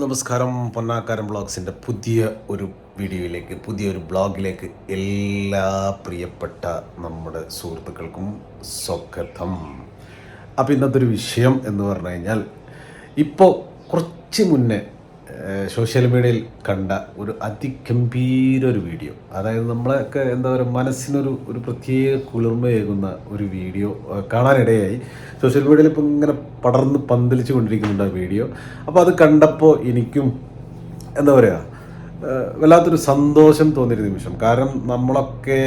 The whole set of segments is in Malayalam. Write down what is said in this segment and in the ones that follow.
നമസ്കാരം. പൊന്നാക്കാരൻ ബ്ലോഗ്സിന്റെ പുതിയ ഒരു വീഡിയോയിലേക്ക് പുതിയ ഒരു ബ്ലോഗിലേക്ക് എല്ലാ പ്രിയപ്പെട്ട നമ്മുടെ സുഹൃത്തുക്കൾക്കും സ്വാഗതം. അപ്പോൾ ഇന്നത്തെ ഒരു വിഷയം എന്ന് പറഞ്ഞു കഴിഞ്ഞാൽ ഇപ്പോൾ കുറച്ച് മുന്നേ സോഷ്യൽ മീഡിയയിൽ കണ്ട ഒരു അതിഗംഭീര ഒരു വീഡിയോ അതായത് നമ്മളൊക്കെ എന്താ പറയുക മനസ്സിനൊരു ഒരു പ്രത്യേക കുളിർമയേകുന്ന ഒരു വീഡിയോ കാണാനിടയായി. സോഷ്യൽ മീഡിയയിൽ ഇപ്പം ഇങ്ങനെ പടർന്ന് പന്തലിച്ചു കൊണ്ടിരിക്കുന്നുണ്ട് ആ വീഡിയോ അപ്പോൾ അത് കണ്ടപ്പോൾ എനിക്കും എന്താ പറയുക വല്ലാത്തൊരു സന്തോഷം തോന്നിയൊരു നിമിഷം. കാരണം നമ്മളൊക്കെ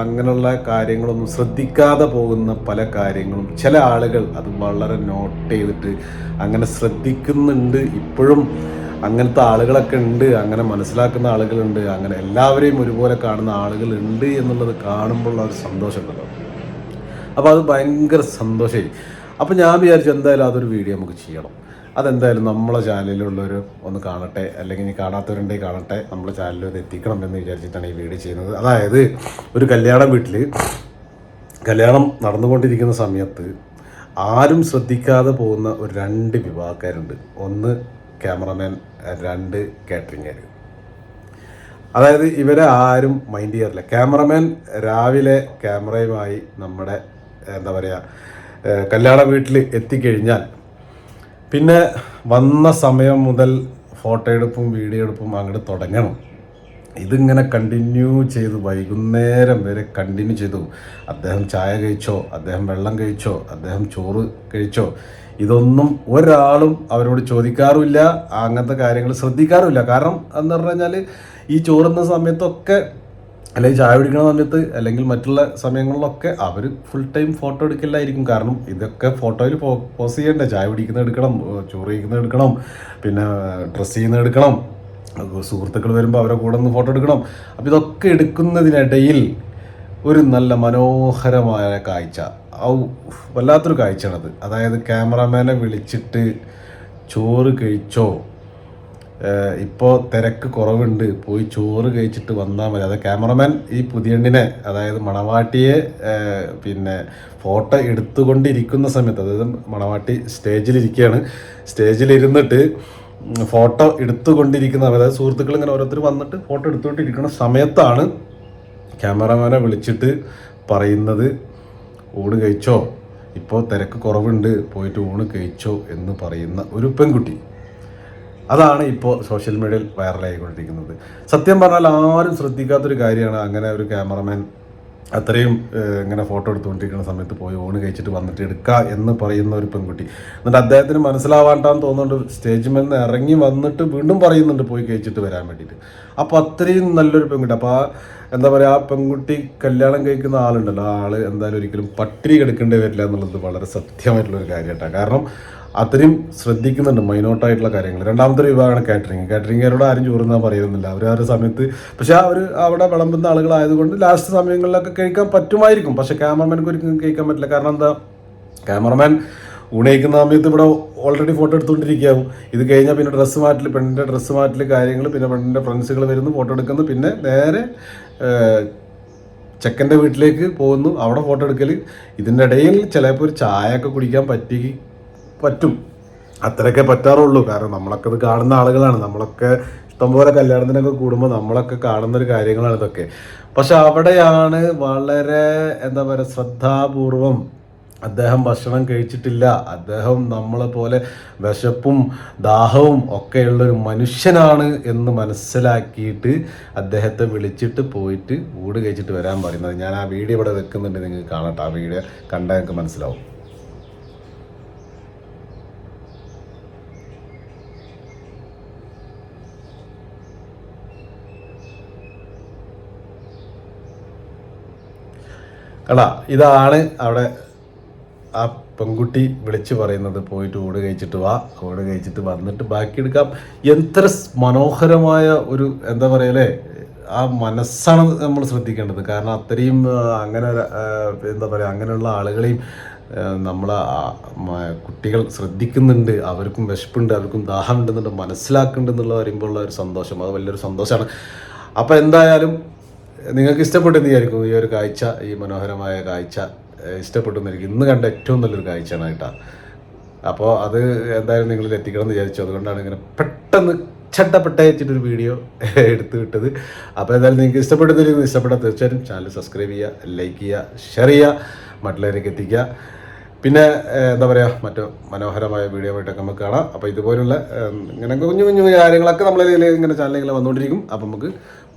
അങ്ങനെയുള്ള കാര്യങ്ങളൊന്നും ശ്രദ്ധിക്കാതെ പോകുന്ന പല കാര്യങ്ങളും ചില ആളുകൾ അത് വളരെ നോട്ട് ചെയ്തിട്ട് അങ്ങനെ ശ്രദ്ധിക്കുന്നുണ്ട്. ഇപ്പോഴും അങ്ങനത്തെ ആളുകളൊക്കെ ഉണ്ട് അങ്ങനെ മനസ്സിലാക്കുന്ന ആളുകളുണ്ട് അങ്ങനെ എല്ലാവരെയും ഒരുപോലെ കാണുന്ന ആളുകളുണ്ട് എന്നുള്ളത് കാണുമ്പോഴുള്ള ഒരു സന്തോഷം ഉണ്ടല്ലോ. അപ്പോൾ അത് ഭയങ്കര സന്തോഷമായി. അപ്പോൾ ഞാൻ വിചാരിച്ചു എന്തായാലും അതൊരു വീഡിയോ നമുക്ക് ചെയ്യണം. അതെന്തായാലും നമ്മളെ ചാനലിലുള്ളവർ ഒന്ന് കാണട്ടെ അല്ലെങ്കിൽ ഇനി കാണാത്തവരുണ്ടെങ്കിൽ കാണട്ടെ നമ്മളെ ചാനലിൽ ഒന്ന് എത്തിക്കണം എന്ന് വിചാരിച്ചിട്ടാണ് ഈ വീഡിയോ ചെയ്യുന്നത്. അതായത് ഒരു കല്യാണം വീട്ടിൽ കല്യാണം നടന്നുകൊണ്ടിരിക്കുന്ന സമയത്ത് ആരും ശ്രദ്ധിക്കാതെ പോകുന്ന ഒരു രണ്ട് വിഭാഗക്കാരുണ്ട് ഒന്ന് ക്യാമറമാൻ രണ്ട് കാറ്ററിംഗുകാർ അതായത് ഇവരെ ആരും മൈൻഡ് ചെയ്യാറില്ല. ക്യാമറമാൻ രാവിലെ ക്യാമറയുമായി നമ്മുടെ എന്താ പറയുക കല്യാണ വീട്ടിൽ എത്തിക്കഴിഞ്ഞാൽ പിന്നെ വന്ന സമയം മുതൽ ഫോട്ടോ എടുപ്പും വീഡിയോ എടുപ്പും അങ്ങോട്ട് തുടങ്ങണം. ഇതിങ്ങനെ കണ്ടിന്യൂ ചെയ്ത്. വൈകുന്നേരം വരെ കണ്ടിന്യൂ ചെയ്തു. അദ്ദേഹം ചായ കഴിച്ചോ അദ്ദേഹം വെള്ളം കഴിച്ചോ അദ്ദേഹം ചോറ് കഴിച്ചോ ഇതൊന്നും ഒരാളും അവരോട് ചോദിക്കാറുമില്ല. അങ്ങനത്തെ കാര്യങ്ങൾ ശ്രദ്ധിക്കാറുമില്ല. കാരണം എന്ന് പറഞ്ഞു കഴിഞ്ഞാൽ ഈ ചോറുന്ന സമയത്തൊക്കെ അല്ലെങ്കിൽ ചായ കുടിക്കുന്ന സമയത്ത് അല്ലെങ്കിൽ മറ്റുള്ള സമയങ്ങളിലൊക്കെ അവർ ഫുൾ ടൈം ഫോട്ടോ എടുക്കലായിരിക്കും കാരണം ഇതൊക്കെ ഫോട്ടോയിൽ പോസ് ചെയ്യണ്ടേ. ചായ കുടിക്കുന്നത് എടുക്കണം ചോറ് കഴിക്കുന്നത് എടുക്കണം പിന്നെ ഡ്രസ്സ് ചെയ്യുന്നത് എടുക്കണം. സുഹൃത്തുക്കൾ വരുമ്പോൾ അവരെ കൂടെ നിന്ന് ഫോട്ടോ എടുക്കണം. അപ്പോൾ ഇതൊക്കെ എടുക്കുന്നതിനിടയിൽ ഒരു നല്ല മനോഹരമായ കാഴ്ച. ഔ വല്ലാത്തൊരു കാഴ്ചയാണത്. അതായത് ക്യാമറാമാനെ വിളിച്ചിട്ട് ചോറ് കഴിച്ചോ? ഇപ്പോൾ തിരക്ക് കുറവുണ്ട്. പോയി ചോറ് കഴിച്ചിട്ട് വന്നാൽ മതി. അത് ക്യാമറമാൻ ഈ പുതിയണ്ണിനെ അതായത് മണവാട്ടിയെ പിന്നെ ഫോട്ടോ എടുത്തുകൊണ്ടിരിക്കുന്ന സമയത്ത് അതായത് മണവാട്ടി സ്റ്റേജിലിരിക്കുകയാണ് സ്റ്റേജിലിരുന്നിട്ട് ഫോട്ടോ എടുത്തുകൊണ്ടിരിക്കുന്ന അതായത് സുഹൃത്തുക്കൾ ഇങ്ങനെ ഓരോരുത്തർ വന്നിട്ട് ഫോട്ടോ എടുത്തുകൊണ്ടിരിക്കുന്ന സമയത്താണ് ക്യാമറമാനെ വിളിച്ചിട്ട് പറയുന്നത് ഊണ് കഴിച്ചോ? ഇപ്പോൾ തിരക്ക് കുറവുണ്ട്. പോയിട്ട് ഊണ് കഴിച്ചോ? എന്ന് പറയുന്ന ഒരു പെൺകുട്ടി. അതാണ് ഇപ്പോൾ സോഷ്യൽ മീഡിയയിൽ വൈറലായിക്കൊണ്ടിരിക്കുന്നത്. സത്യം പറഞ്ഞാൽ ആരും ശ്രദ്ധിക്കാത്തൊരു കാര്യമാണ് അങ്ങനെ ഒരു ക്യാമറമാൻ അത്രയും ഇങ്ങനെ ഫോട്ടോ എടുത്തുകൊണ്ടിരിക്കുന്ന സമയത്ത് പോയി ഓണ് കഴിച്ചിട്ട് വന്നിട്ട് എടുക്കുക എന്ന് പറയുന്ന ഒരു പെൺകുട്ടി. എന്നിട്ട് അദ്ദേഹത്തിന് മനസ്സിലാവാണ്ടാന്ന് തോന്നുന്നുണ്ട് സ്റ്റേജിൽ നിന്ന് ഇറങ്ങി വന്നിട്ട് വീണ്ടും പറയുന്നുണ്ട് പോയി കഴിച്ചിട്ട് വരാൻ വേണ്ടിയിട്ട്. അപ്പോൾ അത്രയും നല്ലൊരു പെൺകുട്ടി. അപ്പോൾ ആ എന്താ പറയുക ആ പെൺകുട്ടി കല്യാണം കഴിക്കുന്ന ആളുണ്ടല്ലോ. ആ ആൾ എന്തായാലും ഒരിക്കലും പട്ടിണി കിടക്കേണ്ടി വരില്ല എന്നുള്ളത് വളരെ സത്യമായിട്ടുള്ളൊരു കാര്യമായിട്ടാണ്. കാരണം അത്രയും ശ്രദ്ധിക്കുന്നുണ്ട് മൈനോട്ടായിട്ടുള്ള കാര്യങ്ങൾ. രണ്ടാമത്തെ ഒരു വിഭാഗമാണ് കാറ്ററിംഗ്. കാറ്ററിംഗുകാരോട് ആരും ചോറുന്നാൻ പറയുന്നില്ല അവർ ആ ഒരു സമയത്ത് പക്ഷെ അവർ അവിടെ വിളമ്പുന്ന ആളുകളായതുകൊണ്ട് ലാസ്റ്റ് സമയങ്ങളിലൊക്കെ കഴിക്കാൻ പറ്റുമായിരിക്കും. പക്ഷെ ക്യാമറമാൻക്ക് ഒരിക്കലും കഴിക്കാൻ പറ്റില്ല. കാരണം എന്താ? ക്യാമറമാൻ ഊണയിക്കുന്ന സമയത്ത് ഇവിടെ ഓൾറെഡി ഫോട്ടോ എടുത്തുകൊണ്ടിരിക്കുകയാവും. ഇത് കഴിഞ്ഞാൽ പിന്നെ ഡ്രസ്സ് മാറ്റൽ പെണ്ണിന്റെ ഡ്രസ്സ് മാറ്റൽ കാര്യങ്ങൾ പിന്നെ പെണ്ണിന്റെ ഫ്രണ്ട്സുകൾ വരുന്നു ഫോട്ടോ എടുക്കുന്നു. പിന്നെ നേരെ ചെക്കന്റെ വീട്ടിലേക്ക് പോകുന്നു. അവിടെ ഫോട്ടോ എടുക്കൽ ഇതിന്റെ ഇടയിൽ ചിലപ്പോൾ ഒരു ചായ ഒക്കെ കുടിക്കാൻ പറ്റി പറ്റും. അത്രയൊക്കെ പറ്റാറുള്ളൂ. കാരണം നമ്മളൊക്കെ ഇത് കാണുന്ന ആളുകളാണ്. നമ്മളൊക്കെ ഇഷ്ടംപോലെ കല്യാണത്തിനൊക്കെ കൂടുമ്പോൾ നമ്മളൊക്കെ കാണുന്ന ഒരു കാര്യങ്ങളാണ് ഇതൊക്കെ. പക്ഷെ അവിടെയാണ് വളരെ എന്താ പറയുക ശ്രദ്ധാപൂർവം അദ്ദേഹം ഭക്ഷണം കഴിച്ചിട്ടില്ല. അദ്ദേഹം നമ്മളെ പോലെ വിശപ്പും ദാഹവും ഒക്കെയുള്ളൊരു മനുഷ്യനാണ് എന്ന് മനസ്സിലാക്കിയിട്ട് അദ്ദേഹത്തെ വിളിച്ചിട്ട് പോയിട്ട് ഊട് കഴിച്ചിട്ട് വരാൻ പറയുന്നത്. ഞാൻ ആ വീഡിയോ ഇവിടെ വെക്കുന്നുണ്ട്. നിങ്ങൾക്ക് കാണട്ടെ. ആ വീഡിയോ കണ്ടാൽ നിങ്ങൾക്ക് മനസ്സിലാവും. കടാ ഇതാണ് അവിടെ ആ പെൺകുട്ടി വിളിച്ചു പറയുന്നത്. പോയിട്ട് ഓട് കഴിച്ചിട്ട് വാ. ഓട് കഴിച്ചിട്ട് വന്നിട്ട് ബാക്കി എടുക്കാം. എത്ര മനോഹരമായ ഒരു എന്താ പറയലേ ആ മനസ്സാണ് നമ്മൾ ശ്രദ്ധിക്കേണ്ടത്. കാരണം അത്രയും അങ്ങനെ എന്താ പറയുക അങ്ങനെയുള്ള ആളുകളെയും നമ്മൾ കുട്ടികൾ ശ്രദ്ധിക്കുന്നുണ്ട്. അവർക്കും വിശപ്പുണ്ട് അവർക്കും ദാഹം ഉണ്ടെന്നുണ്ട് മനസ്സിലാക്കുന്നുണ്ട് എന്നുള്ള പറയുമ്പോഴുള്ള ഒരു സന്തോഷം. അത് വലിയൊരു സന്തോഷമാണ്. അപ്പോൾ എന്തായാലും നിങ്ങൾക്ക് ഇഷ്ടപ്പെട്ടെന്ന് വിചാരിക്കും ഈ ഒരു കാഴ്ച ഈ മനോഹരമായ കാഴ്ച. ഏഹ് ഇഷ്ടപ്പെട്ടു എന്നിരിക്കും ഇന്ന് കണ്ട ഏറ്റവും നല്ലൊരു കാഴ്ചയാണ് കേട്ടോ. അപ്പോൾ അത് എന്തായാലും നിങ്ങളിൽ എത്തിക്കണം എന്ന് വിചാരിച്ചു. അതുകൊണ്ടാണ് ഇങ്ങനെ പെട്ടെന്ന് ചട്ടപ്പെട്ട വെച്ചിട്ടൊരു വീഡിയോ എടുത്തു വിട്ടത്. അപ്പോൾ എന്തായാലും നിങ്ങൾക്ക് ഇഷ്ടപ്പെടുന്നില്ലെങ്കിൽ ഇഷ്ടപ്പെട്ടാൽ തീർച്ചയായിട്ടും ചാനൽ സബ്സ്ക്രൈബ് ചെയ്യുക ലൈക്ക് ചെയ്യുക ഷെയർ ചെയ്യുക മറ്റുള്ളവരേക്ക് എത്തിക്കുക. പിന്നെ എന്താ പറയുക മറ്റു മനോഹരമായ വീഡിയോ ആയിട്ടൊക്കെ നമുക്ക് കാണാം. അപ്പോൾ ഇതുപോലുള്ള ഇങ്ങനെ കുഞ്ഞു കുഞ്ഞു കാര്യങ്ങളൊക്കെ നമ്മളെ ഇങ്ങനെ ചാനലിൽ ഇങ്ങനെ വന്നുകൊണ്ടിരിക്കും അപ്പോൾ നമുക്ക്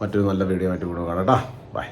മറ്റൊരു നല്ല വീഡിയോ ആയിട്ട് കൂടെ കാണാം കേട്ടോ ബൈ